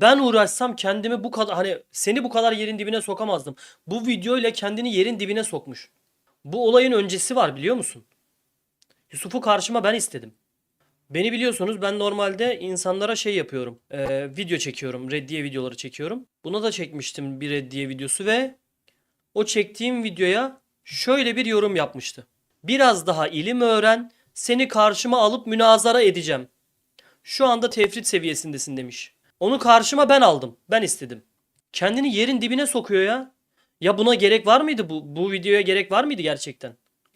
Ben uğraşsam kendimi bu kadar hani seni bu kadar yerin dibine sokamazdım. Bu video ile kendini yerin dibine sokmuş. Bu olayın öncesi var biliyor musun? Yusuf'u karşıma ben istedim. Beni biliyorsunuz ben normalde insanlara şey yapıyorum. Ee, video çekiyorum. Reddiye videoları çekiyorum. Buna da çekmiştim bir reddiye videosu ve o çektiğim videoya şöyle bir yorum yapmıştı. Biraz daha ilim öğren, seni karşıma alıp münazara edeceğim. Şu anda tefrit seviyesindesin demiş. Onu karşıma ben aldım. Ben istedim. Kendini yerin dibine sokuyor ya. Ya buna gerek var mıydı bu? Bu videoya gerek var mıydı gerçekten?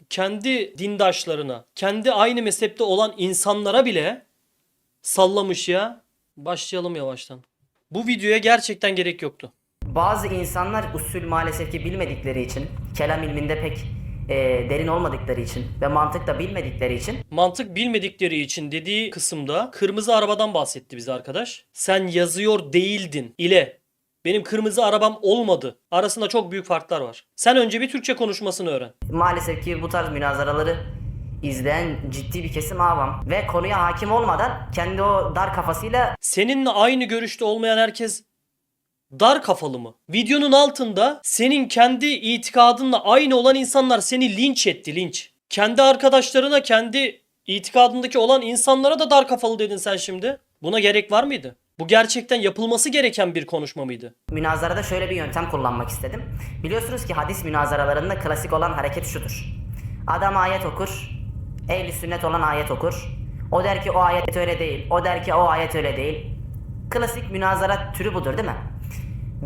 Kendi dindaşlarına, kendi aynı mezhepte olan insanlara bile sallamış ya. Başlayalım yavaştan. Bu videoya gerçekten gerek yoktu. Bazı insanlar usul maalesef ki bilmedikleri için, kelam ilminde pek e, derin olmadıkları için ve mantık da bilmedikleri için Mantık bilmedikleri için dediği kısımda kırmızı arabadan bahsetti bize arkadaş. Sen yazıyor değildin ile benim kırmızı arabam olmadı. Arasında çok büyük farklar var. Sen önce bir Türkçe konuşmasını öğren. maalesef ki bu tarz münazaraları izleyen ciddi bir kesim avam ve konuya hakim olmadan kendi o dar kafasıyla Seninle aynı görüşte olmayan herkes dar kafalı mı? Videonun altında senin kendi itikadınla aynı olan insanlar seni linç etti linç. Kendi arkadaşlarına kendi itikadındaki olan insanlara da dar kafalı dedin sen şimdi. Buna gerek var mıydı? Bu gerçekten yapılması gereken bir konuşma mıydı? münazarada şöyle bir yöntem kullanmak istedim. Biliyorsunuz ki hadis münazaralarında klasik olan hareket şudur. Adam ayet okur, ehli sünnet olan ayet okur. O der ki o ayet öyle değil, o der ki o ayet öyle değil. Klasik münazara türü budur değil mi?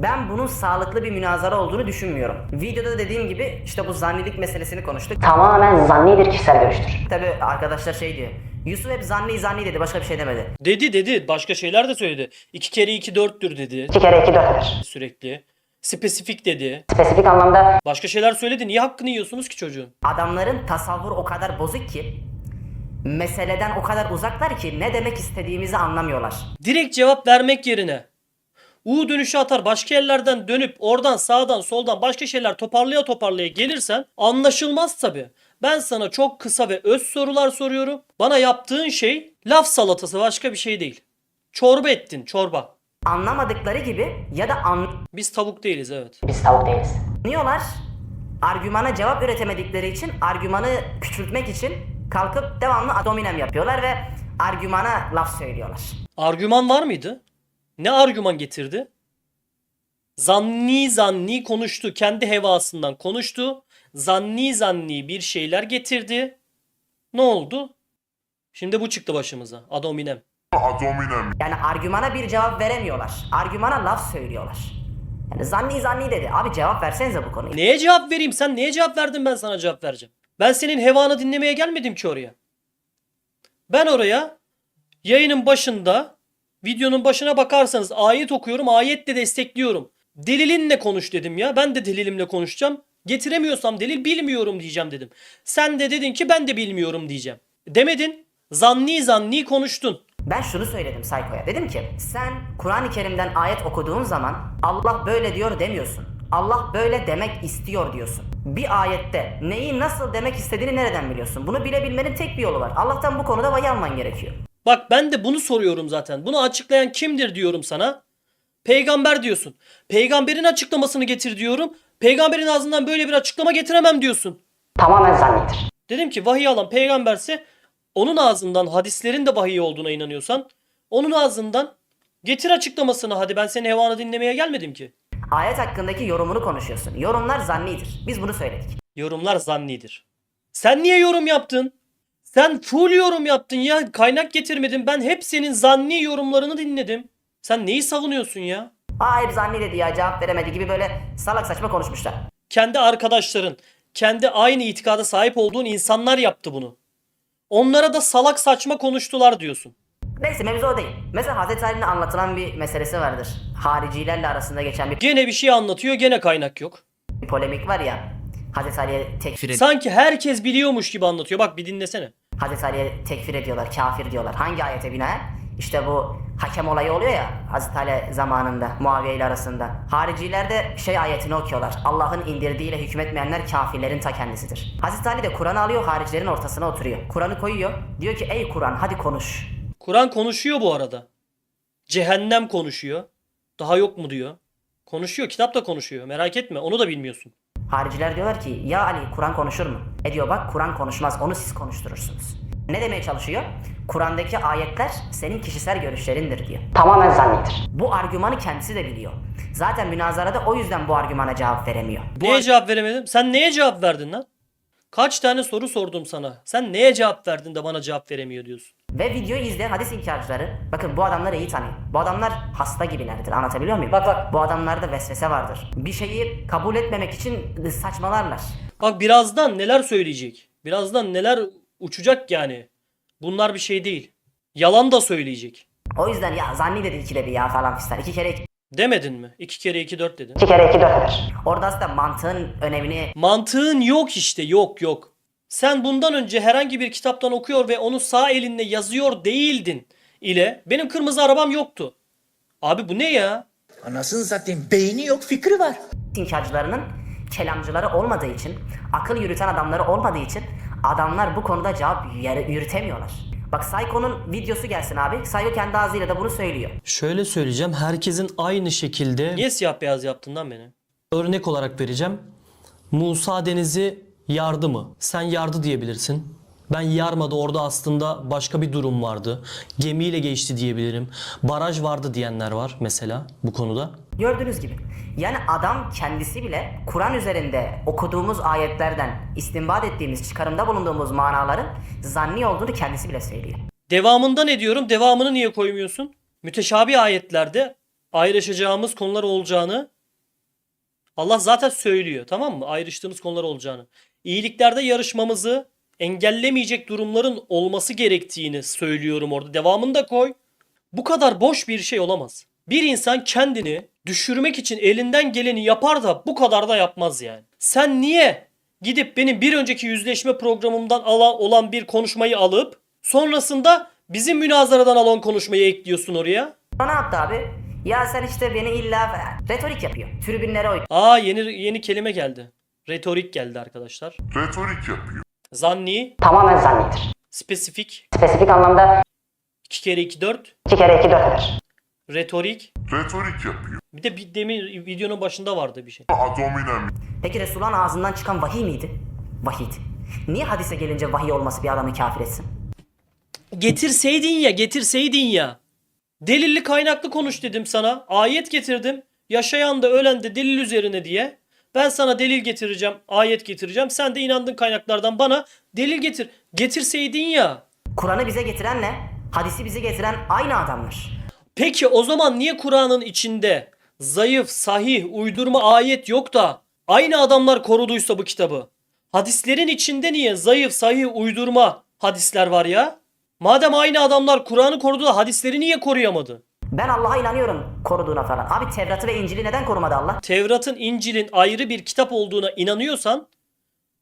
Ben bunun sağlıklı bir münazara olduğunu düşünmüyorum. Videoda da dediğim gibi işte bu zannilik meselesini konuştuk. Tamamen zannidir kişisel görüştür. Tabi arkadaşlar şey diyor. Yusuf hep zanni zanni dedi başka bir şey demedi. Dedi dedi. Başka şeyler de söyledi. 2 kere 2 4'tür dedi 2 kere 2 4 eder. sürekli. Spesifik dedi. Spesifik anlamda Başka şeyler söyledi. Niye hakkını yiyorsunuz ki çocuğun? Adamların tasavvur o kadar bozuk ki meseleden o kadar uzaklar ki ne demek istediğimizi anlamıyorlar. Direkt cevap vermek yerine U dönüşü atar başka yerlerden dönüp oradan sağdan soldan başka şeyler toparlaya toparlaya gelirsen anlaşılmaz tabi. Ben sana çok kısa ve öz sorular soruyorum. Bana yaptığın şey laf salatası başka bir şey değil. Çorba ettin çorba. Anlamadıkları gibi ya da Biz tavuk değiliz evet. biz tavuk değiliz. anlıyorlar. Argümana cevap üretemedikleri için argümanı küçültmek için kalkıp devamlı adominem yapıyorlar ve argümana laf söylüyorlar. Argüman var mıydı? Ne argüman getirdi? Zanni zanni konuştu. Kendi hevasından konuştu. Zanni zanni bir şeyler getirdi. Ne oldu? Şimdi bu çıktı başımıza. Adominem. Yani argümana bir cevap veremiyorlar. Argümana laf söylüyorlar. Yani zanni zanni dedi. Abi cevap versenize bu konuya. Neye cevap vereyim? Sen neye cevap verdin ben sana cevap vereceğim. Ben senin hevanı dinlemeye gelmedim ki oraya. Ben oraya yayının başında videonun başına bakarsanız ayet okuyorum ayetle destekliyorum. Delilinle konuş dedim ya. Ben de delilimle konuşacağım. Getiremiyorsam delil bilmiyorum diyeceğim dedim. Sen de dedin ki ben de bilmiyorum diyeceğim. Demedin. Zanni zanni konuştun. Ben şunu söyledim Sayko'ya. Dedim ki sen Kur'an-ı Kerim'den ayet okuduğun zaman Allah böyle diyor demiyorsun. Allah böyle demek istiyor diyorsun. Bir ayette neyi nasıl demek istediğini nereden biliyorsun? Bunu bilebilmenin tek bir yolu var. Allah'tan bu konuda vahiy alman gerekiyor. Bak ben de bunu soruyorum zaten. Bunu açıklayan kimdir diyorum sana. Peygamber diyorsun. Peygamberin açıklamasını getir diyorum. Peygamberin ağzından böyle bir açıklama getiremem diyorsun. Tamamen zannidir. Dedim ki vahiy alan peygamberse onun ağzından hadislerin de vahiy olduğuna inanıyorsan onun ağzından getir açıklamasını hadi ben senin hevanı dinlemeye gelmedim ki. Ayet hakkındaki yorumunu konuşuyorsun. Yorumlar zannidir. Biz bunu söyledik. Yorumlar zannidir. Sen niye yorum yaptın? Sen full yorum yaptın ya kaynak getirmedin ben hep senin zanni yorumlarını dinledim. Sen neyi savunuyorsun ya? Aa hep zanni dedi ya cevap veremedi gibi böyle salak saçma konuşmuşlar. kendi arkadaşların, kendi aynı itikada sahip olduğun insanlar yaptı bunu. Onlara da salak saçma konuştular diyorsun. Neyse mevzu o değil. Mesela Hazreti Ali'nin anlatılan bir meselesi vardır. Haricilerle arasında geçen bir Gene bir şey anlatıyor, gene kaynak yok. polemik var ya. Hazreti Ali'ye tekfir, Sanki herkes biliyormuş gibi anlatıyor. Bak bir dinlesene. Hazreti Ali'ye tekfir ediyorlar, kafir diyorlar. Hangi ayete binaen? İşte bu hakem olayı oluyor ya Hazreti Ali zamanında Muaviye ile arasında. Hariciler de şey ayetini okuyorlar. Allah'ın indirdiğiyle hükmetmeyenler kafirlerin ta kendisidir. Hazreti Ali de Kur'an'ı alıyor haricilerin ortasına oturuyor. Kur'an'ı koyuyor. Diyor ki ey Kur'an hadi konuş. Kur'an konuşuyor bu arada. Cehennem konuşuyor. Daha yok mu diyor. Konuşuyor. Kitap da konuşuyor. Merak etme. Onu da bilmiyorsun. Hariciler diyorlar ki ya Ali Kur'an konuşur mu? E diyor bak Kur'an konuşmaz onu siz konuşturursunuz. Ne demeye çalışıyor? Kur'an'daki ayetler senin kişisel görüşlerindir diyor. Tamamen zannidir. Bu argümanı kendisi de biliyor. Zaten münazarada o yüzden bu argümana cevap veremiyor. Neye cevap veremedim? Sen neye cevap verdin lan? Kaç tane soru sordum sana. Sen neye cevap verdin de bana cevap veremiyor diyorsun. Ve videoyu izleyen hadis inkarcıları bakın bu adamları iyi tanıyın. Bu adamlar hasta gibilerdir anlatabiliyor muyum? Bak bak bu adamlarda vesvese vardır. Bir şeyi kabul etmemek için saçmalarlar. Bak birazdan neler söyleyecek. Birazdan neler uçacak yani. Bunlar bir şey değil. Yalan da söyleyecek. O yüzden ya zanni dedi ikide bir ya falan fistan. İki kere iki. Demedin mi? İki kere iki dört dedin. İki kere iki dört eder. Orada aslında mantığın önemini Mantığın yok işte yok yok. Sen bundan önce herhangi bir kitaptan okuyor ve onu sağ elinle yazıyor değildin ile benim kırmızı arabam yoktu. Abi bu ne ya? Anasını satayım beyni yok fikri var. inkarcılarının kelamcıları olmadığı için, akıl yürüten adamları olmadığı için adamlar bu konuda cevap yürütemiyorlar. Bak Sayko'nun videosu gelsin abi. Sayko kendi ağzıyla da bunu söylüyor. Şöyle söyleyeceğim. Herkesin aynı şekilde Niye siyah beyaz yaptın lan beni? örnek olarak vereceğim. Musa Deniz'i yardı mı? Sen yardı diyebilirsin. Ben yarmadı orada aslında başka bir durum vardı. Gemiyle geçti diyebilirim. Baraj vardı diyenler var mesela bu konuda. Gördüğünüz gibi. Yani adam kendisi bile Kur'an üzerinde okuduğumuz ayetlerden istinbat ettiğimiz, çıkarımda bulunduğumuz manaların zanni olduğunu kendisi bile söylüyor. Devamında ne diyorum? Devamını niye koymuyorsun? Müteşabih ayetlerde ayrışacağımız konular olacağını Allah zaten söylüyor tamam mı? Ayrıştığımız konular olacağını. İyiliklerde yarışmamızı engellemeyecek durumların olması gerektiğini söylüyorum orada. Devamını da koy. Bu kadar boş bir şey olamaz. Bir insan kendini düşürmek için elinden geleni yapar da bu kadar da yapmaz yani. Sen niye gidip benim bir önceki yüzleşme programımdan ala- olan bir konuşmayı alıp sonrasında bizim münazaradan alan konuşmayı ekliyorsun oraya? Ne yaptı abi? Ya sen işte beni illa retorik yapıyor. Tribünlere oy. Aa yeni yeni kelime geldi. Retorik geldi arkadaşlar. retorik yapıyor. Zanni, Tamamen zannidir. spesifik, Spesifik anlamda 2 kere 2 4, iki kere iki dört eder. retorik. Retorik yapıyor. Bir de bir demin videonun başında vardı bir şey. Adominem Peki Resulullah'ın ağzından çıkan vahiy miydi? Vahiydi. Niye hadise gelince vahiy olması bir adamı kafir etsin? Getirseydin ya, getirseydin ya. Delilli kaynaklı konuş dedim sana. Ayet getirdim. Yaşayan da ölen de delil üzerine diye. Ben sana delil getireceğim, ayet getireceğim. Sen de inandığın kaynaklardan bana delil getir. Getirseydin ya. Kur'an'ı bize getirenle hadisi bize getiren aynı adamlar. Peki o zaman niye Kur'an'ın içinde zayıf, sahih, uydurma ayet yok da aynı adamlar koruduysa bu kitabı? Hadislerin içinde niye zayıf, sahih, uydurma hadisler var ya? Madem aynı adamlar Kur'an'ı korudu da hadisleri niye koruyamadı? Ben Allah'a inanıyorum koruduğuna falan. Abi Tevrat'ı ve İncil'i neden korumadı Allah? Tevrat'ın, İncil'in ayrı bir kitap olduğuna inanıyorsan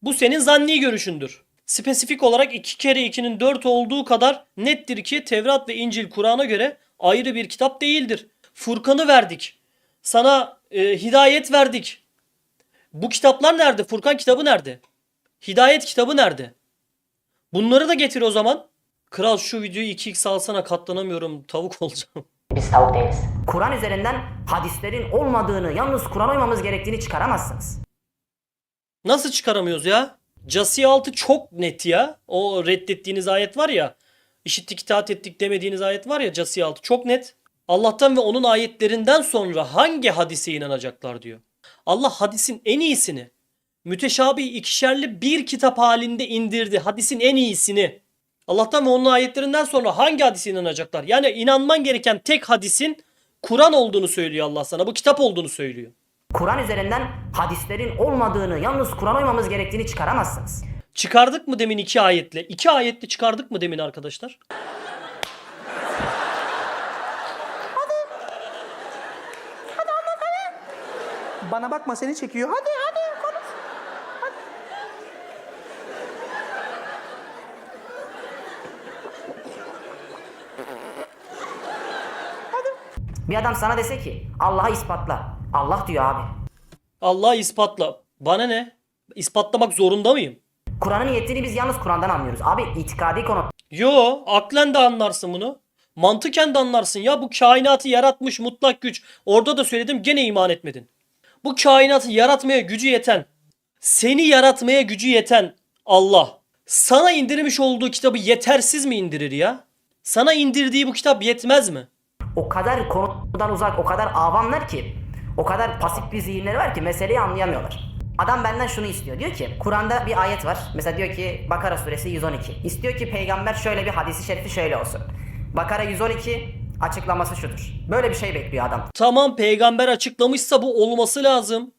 bu senin zanni görüşündür. Spesifik olarak 2 kere 2'nin 4 olduğu kadar nettir ki Tevrat ve İncil Kur'an'a göre ayrı bir kitap değildir. Furkan'ı verdik. Sana e, hidayet verdik. Bu kitaplar nerede? Furkan kitabı nerede? Hidayet kitabı nerede? Bunları da getir o zaman. Kral şu videoyu 2x alsana katlanamıyorum tavuk olacağım. Biz tavuk değiliz. Kur'an üzerinden hadislerin olmadığını, yalnız Kur'an uymamız gerektiğini çıkaramazsınız. Nasıl çıkaramıyoruz ya? Casiye 6 çok net ya. O reddettiğiniz ayet var ya. İşittik itaat ettik demediğiniz ayet var ya Casiye 6 çok net. Allah'tan ve onun ayetlerinden sonra hangi hadise inanacaklar diyor. Allah hadisin en iyisini müteşabih ikişerli bir kitap halinde indirdi. Hadisin en iyisini. Allah'tan ve onun ayetlerinden sonra hangi hadise inanacaklar? Yani inanman gereken tek hadisin Kur'an olduğunu söylüyor Allah sana. Bu kitap olduğunu söylüyor. Kur'an üzerinden hadislerin olmadığını, yalnız Kur'an uymamız gerektiğini çıkaramazsınız. Çıkardık mı demin iki ayetle? İki ayetle çıkardık mı demin arkadaşlar? Bana bakma seni çekiyor. Hadi hadi konuş. Bir adam sana dese ki Allah'ı ispatla. Allah diyor abi. Allah ispatla. Bana ne? İspatlamak zorunda mıyım? Kur'an'ın yettiğini biz yalnız Kur'an'dan anlıyoruz. Abi itikadi konu. Yo, aklen de anlarsın bunu. Mantıken de anlarsın ya bu kainatı yaratmış mutlak güç. Orada da söyledim gene iman etmedin. Bu kainatı yaratmaya gücü yeten, seni yaratmaya gücü yeten Allah sana indirmiş olduğu kitabı yetersiz mi indirir ya? Sana indirdiği bu kitap yetmez mi? O kadar konudan uzak, o kadar avamlar ki, o kadar pasif bir zihinleri var ki meseleyi anlayamıyorlar. Adam benden şunu istiyor. Diyor ki Kur'an'da bir ayet var. Mesela diyor ki Bakara suresi 112. İstiyor ki peygamber şöyle bir hadisi şerifi şöyle olsun. Bakara 112 açıklaması şudur. Böyle bir şey bekliyor adam. Tamam peygamber açıklamışsa bu olması lazım.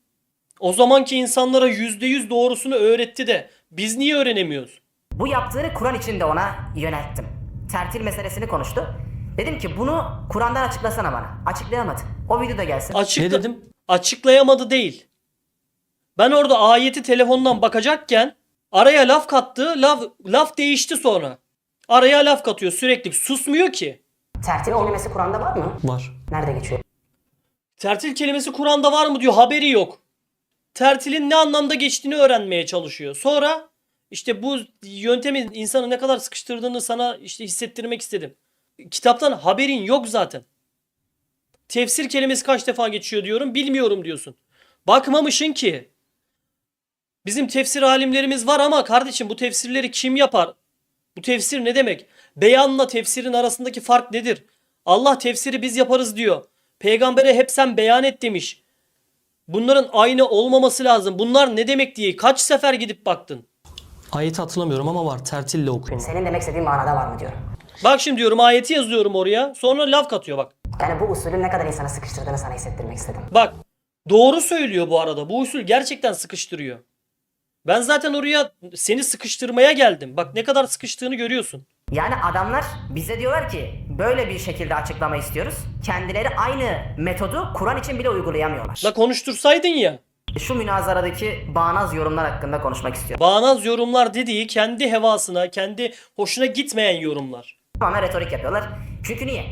O zamanki insanlara %100 doğrusunu öğretti de biz niye öğrenemiyoruz? Bu yaptığını Kur'an içinde ona yönelttim. Tertil meselesini konuştu. Dedim ki bunu Kur'an'dan açıklasana bana. Açıklayamadı. O videoda gelsin. Açıkla- Ne dedim? Açıklayamadı değil. Ben orada ayeti telefondan bakacakken araya laf kattı. Laf, laf değişti sonra. Araya laf katıyor sürekli. Susmuyor ki. Tertip kelimesi Kur'an'da var mı? Var. Nerede geçiyor? Tertil kelimesi Kur'an'da var mı diyor. Haberi yok. Tertilin ne anlamda geçtiğini öğrenmeye çalışıyor. Sonra işte bu yöntemin insanı ne kadar sıkıştırdığını sana işte hissettirmek istedim. Kitaptan haberin yok zaten. Tefsir kelimesi kaç defa geçiyor diyorum. Bilmiyorum diyorsun. Bakmamışın ki. Bizim tefsir alimlerimiz var ama kardeşim bu tefsirleri kim yapar? Bu tefsir ne demek? Beyanla tefsirin arasındaki fark nedir? Allah tefsiri biz yaparız diyor. Peygambere hep sen beyan et demiş. Bunların aynı olmaması lazım. Bunlar ne demek diye kaç sefer gidip baktın? Ayeti hatırlamıyorum ama var. Tertille okuyun. Senin demek istediğin manada var mı diyorum. Bak şimdi diyorum ayeti yazıyorum oraya. Sonra laf katıyor bak. Yani bu usulün ne kadar insanı sıkıştırdığını sana hissettirmek istedim. Bak doğru söylüyor bu arada. Bu usul gerçekten sıkıştırıyor. Ben zaten oraya seni sıkıştırmaya geldim. Bak ne kadar sıkıştığını görüyorsun. Yani adamlar bize diyorlar ki böyle bir şekilde açıklama istiyoruz. Kendileri aynı metodu Kur'an için bile uygulayamıyorlar. La konuştursaydın ya. Şu münazaradaki bağnaz yorumlar hakkında konuşmak istiyorum. Bağnaz yorumlar dediği kendi hevasına, kendi hoşuna gitmeyen yorumlar. Tamamen retorik yapıyorlar. Çünkü niye?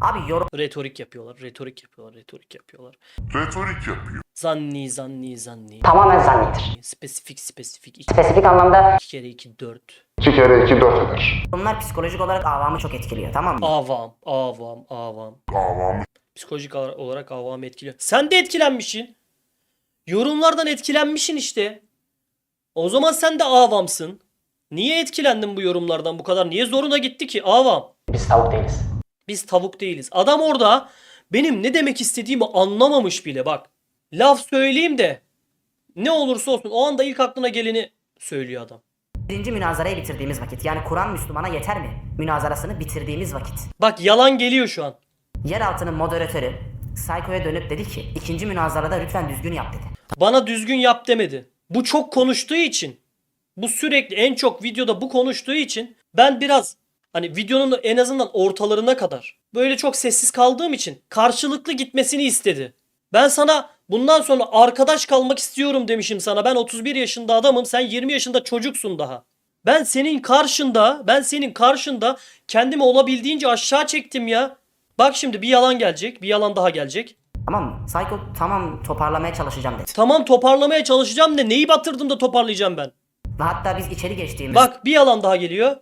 Abi yorum Retorik yapıyorlar, retorik yapıyorlar, retorik yapıyorlar. Retorik yapıyor. Zanni, zanni, zanni. Tamamen zannidir. Spesifik, spesifik. İki, Spesifik anlamda iki kere iki, dört. 2 kere 2 4 eder. Bunlar psikolojik olarak avamı çok etkiliyor tamam mı? Avam, avam, avam. Davamı Psikolojik olarak avam etkiliyor. Sen de etkilenmişsin. Yorumlardan etkilenmişsin işte. O zaman sen de avamsın. Niye etkilendin bu yorumlardan bu kadar? Niye zoruna gitti ki? Avam. biz tavuk değiliz. Biz tavuk değiliz. Adam orada benim ne demek istediğimi anlamamış bile bak. Laf söyleyeyim de ne olursa olsun o anda ilk aklına geleni söylüyor adam. Birinci münazarayı bitirdiğimiz vakit yani Kur'an Müslümana yeter mi? Münazarasını bitirdiğimiz vakit. Bak yalan geliyor şu an. Yeraltı'nın moderatörü Sayko'ya dönüp dedi ki ikinci münazarada lütfen düzgün yap dedi. Bana düzgün yap demedi. Bu çok konuştuğu için, bu sürekli en çok videoda bu konuştuğu için ben biraz hani videonun en azından ortalarına kadar böyle çok sessiz kaldığım için karşılıklı gitmesini istedi. Ben sana bundan sonra arkadaş kalmak istiyorum demişim sana. Ben 31 yaşında adamım, sen 20 yaşında çocuksun daha. Ben senin karşında, ben senin karşında kendimi olabildiğince aşağı çektim ya. Bak şimdi bir yalan gelecek, bir yalan daha gelecek. Tamam mı? Sayko tamam toparlamaya çalışacağım dedi. Tamam toparlamaya çalışacağım da neyi batırdım da toparlayacağım ben. Ve hatta biz içeri geçtiğimizde Bak bir yalan daha geliyor.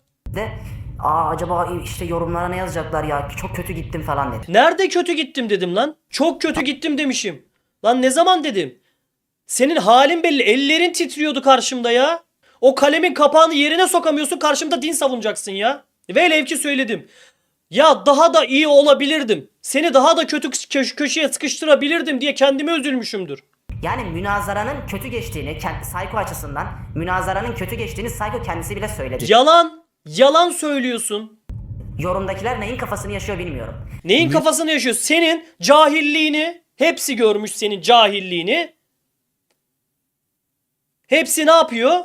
aa acaba işte yorumlara ne yazacaklar ya çok kötü gittim falan dedi. Nerede kötü gittim dedim lan. Çok kötü gittim demişim. Lan ne zaman dedim. Senin halin belli. Ellerin titriyordu karşımda ya. O kalemin kapağını yerine sokamıyorsun. Karşımda din savunacaksın ya. Velev ki söyledim. Ya daha da iyi olabilirdim. Seni daha da kötü kö- köşeye sıkıştırabilirdim diye kendime üzülmüşümdür. Yani münazaranın kötü geçtiğini kendi Sayko açısından münazaranın kötü geçtiğini Sayko kendisi bile söyledi. Yalan. Yalan söylüyorsun. Yorumdakiler neyin kafasını yaşıyor bilmiyorum. Neyin kafasını yaşıyor? Senin cahilliğini. Hepsi görmüş senin cahilliğini. Hepsi ne yapıyor?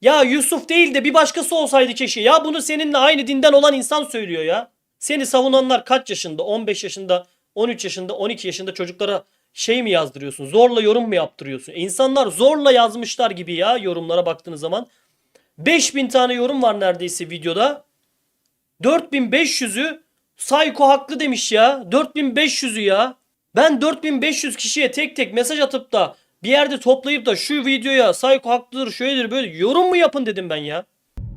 Ya Yusuf değil de bir başkası olsaydı keşke. Ya bunu seninle aynı dinden olan insan söylüyor ya. Seni savunanlar kaç yaşında? 15 yaşında, 13 yaşında, 12 yaşında çocuklara şey mi yazdırıyorsun? Zorla yorum mu yaptırıyorsun? E insanlar zorla yazmışlar gibi ya yorumlara baktığınız zaman. 5000 tane yorum var neredeyse videoda. 4500'ü Psycho haklı demiş ya. 4500'ü ya. Ben 4500 kişiye tek tek mesaj atıp da bir yerde toplayıp da şu videoya Psycho haklıdır şöyledir böyle yorum mu yapın dedim ben ya.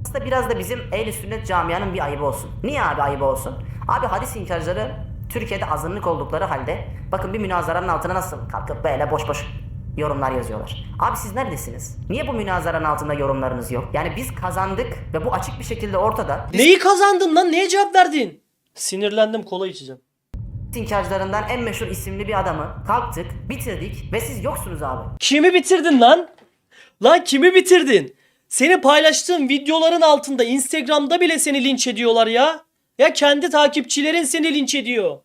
Aslında biraz da bizim ehl sünnet camianın bir ayıbı olsun. Niye abi ayıbı olsun? Abi hadis inkarcıları Türkiye'de azınlık oldukları halde bakın bir münazaranın altına nasıl kalkıp böyle boş boş yorumlar yazıyorlar. Abi siz neredesiniz? Niye bu münazaranın altında yorumlarınız yok? Yani biz kazandık ve bu açık bir şekilde ortada. Neyi kazandın lan? Neye cevap verdin? Sinirlendim kola içeceğim. Hadis inkarcılarından en meşhur isimli bir adamı kalktık, bitirdik ve siz yoksunuz abi. Kimi bitirdin lan? Lan kimi bitirdin? Seni paylaştığın videoların altında Instagram'da bile seni linç ediyorlar ya. Ya kendi takipçilerin seni linç ediyor.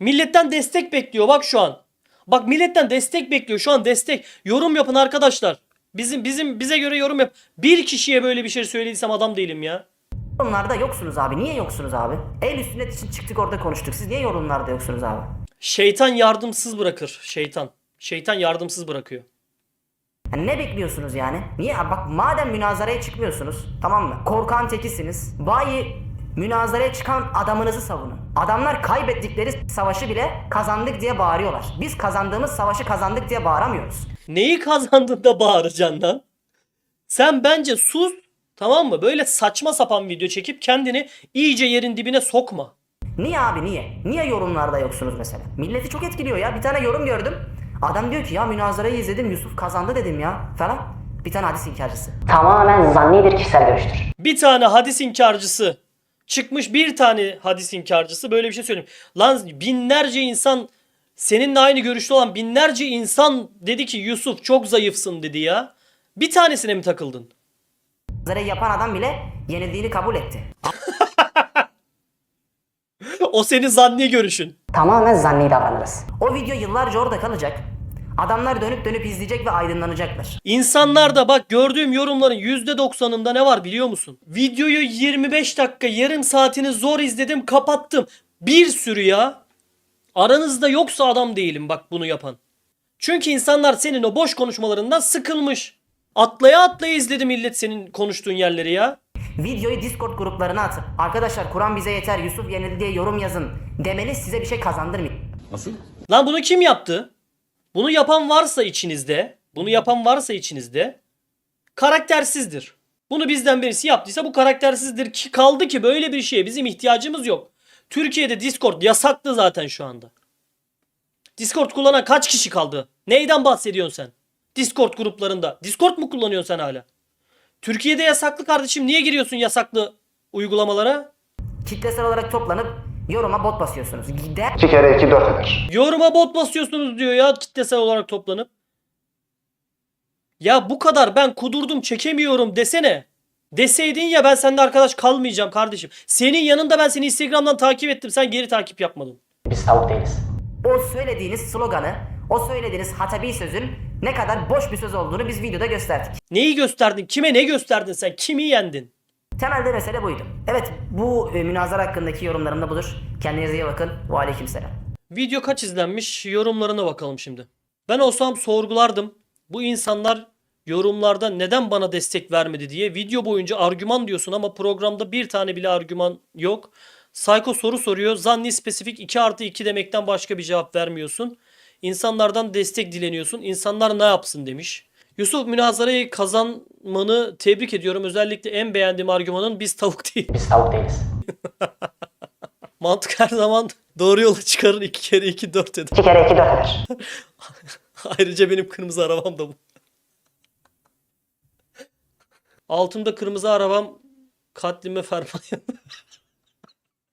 Milletten destek bekliyor bak şu an. Bak milletten destek bekliyor şu an destek. Yorum yapın arkadaşlar. Bizim bizim bize göre yorum yap. Bir kişiye böyle bir şey söylediysem adam değilim ya. Yorumlarda yoksunuz abi. Niye yoksunuz abi? El sünnet için çıktık orada konuştuk. Siz niye yorumlarda yoksunuz abi? Şeytan yardımsız bırakır. Şeytan. Şeytan yardımsız bırakıyor. Yani ne bekliyorsunuz yani? Niye? Bak madem münazaraya çıkmıyorsunuz tamam mı? Korkan tekisiniz. Bayi münazaraya çıkan adamınızı savunun. Adamlar kaybettikleri savaşı bile kazandık diye bağırıyorlar. Biz kazandığımız savaşı kazandık diye bağıramıyoruz. Neyi kazandın da bağıracaksın lan? Sen bence sus tamam mı? Böyle saçma sapan video çekip kendini iyice yerin dibine sokma. Niye abi niye? Niye yorumlarda yoksunuz mesela? Milleti çok etkiliyor ya. Bir tane yorum gördüm. Adam diyor ki ya münazarayı izledim Yusuf kazandı dedim ya falan. Bir tane hadis inkarcısı. Tamamen zanni bir kişisel görüştür. Bir tane hadis inkarcısı çıkmış bir tane hadis inkarcısı böyle bir şey söyleyeyim. Lan binlerce insan seninle aynı görüşte olan binlerce insan dedi ki Yusuf çok zayıfsın dedi ya. Bir tanesine mi takıldın? Münazarayı yapan adam bile yenildiğini kabul etti. o senin zanni görüşün. Tamamen zanni davranırız. O video yıllarca orada kalacak. Adamlar dönüp dönüp izleyecek ve aydınlanacaklar. İnsanlar da bak gördüğüm yorumların %90'ında ne var biliyor musun? Videoyu 25 dakika yarım saatini zor izledim kapattım. Bir sürü ya. Aranızda yoksa adam değilim bak bunu yapan. Çünkü insanlar senin o boş konuşmalarından sıkılmış. Atlaya atlaya izledi millet senin konuştuğun yerleri ya. Videoyu Discord gruplarına atıp arkadaşlar Kur'an bize yeter Yusuf yenildi diye yorum yazın demeniz size bir şey kazandırmıyor. Lan bunu kim yaptı? Bunu yapan varsa içinizde, bunu yapan varsa içinizde karaktersizdir. Bunu bizden birisi yaptıysa bu karaktersizdir ki kaldı ki böyle bir şeye bizim ihtiyacımız yok. Türkiye'de Discord yasaklı zaten şu anda. Discord kullanan kaç kişi kaldı? Neyden bahsediyorsun sen? Discord gruplarında. Discord mu kullanıyorsun sen hala? Türkiye'de yasaklı kardeşim. Niye giriyorsun yasaklı uygulamalara? Kitlesel olarak toplanıp yoruma bot basıyorsunuz. Gider 2 kere 2 4 eder. Yoruma bot basıyorsunuz diyor ya kitlesel olarak toplanıp. Ya bu kadar ben kudurdum çekemiyorum desene. Deseydin ya ben seninle arkadaş kalmayacağım kardeşim. Senin yanında ben seni Instagram'dan takip ettim. Sen geri takip yapmadın. Biz tavuk değiliz. o söylediğiniz sloganı, o söylediğiniz hatabi sözün ne kadar boş bir söz olduğunu biz videoda gösterdik. Neyi gösterdin? Kime ne gösterdin sen? Kimi yendin? Temelde mesele buydu. Evet bu e, münazara hakkındaki yorumlarım da budur. Kendinize iyi bakın. Ve aleykümselam. Video kaç izlenmiş? Yorumlarına bakalım şimdi. Ben olsam sorgulardım. Bu insanlar yorumlarda neden bana destek vermedi diye video boyunca argüman diyorsun ama programda bir tane bile argüman yok. Psycho soru soruyor. Zanni spesifik 2 artı 2 demekten başka bir cevap vermiyorsun. İnsanlardan destek dileniyorsun. İnsanlar ne yapsın demiş. Yusuf münazarayı kazanmanı tebrik ediyorum. Özellikle en beğendiğim argümanın biz tavuk değil. Biz tavuk değiliz. Mantık her zaman doğru yola çıkarır. 2 kere 2 4 eder. 2 kere 2 4 eder. Ayrıca benim kırmızı arabam da bu. Altımda kırmızı arabam katlime ferman.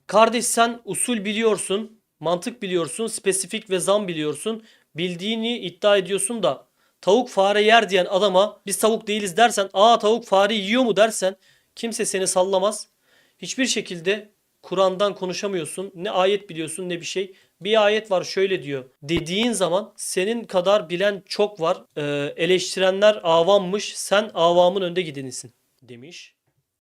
Kardeş sen usul biliyorsun, mantık biliyorsun, spesifik ve zam biliyorsun. Bildiğini iddia ediyorsun da tavuk fare yer diyen adama biz tavuk değiliz dersen, aa tavuk fare yiyor mu dersen kimse seni sallamaz. Hiçbir şekilde Kur'an'dan konuşamıyorsun. Ne ayet biliyorsun ne bir şey. Bir ayet var şöyle diyor. Dediğin zaman senin kadar bilen çok var. Ee, eleştirenler avammış. Sen avamın önde gidenisin demiş.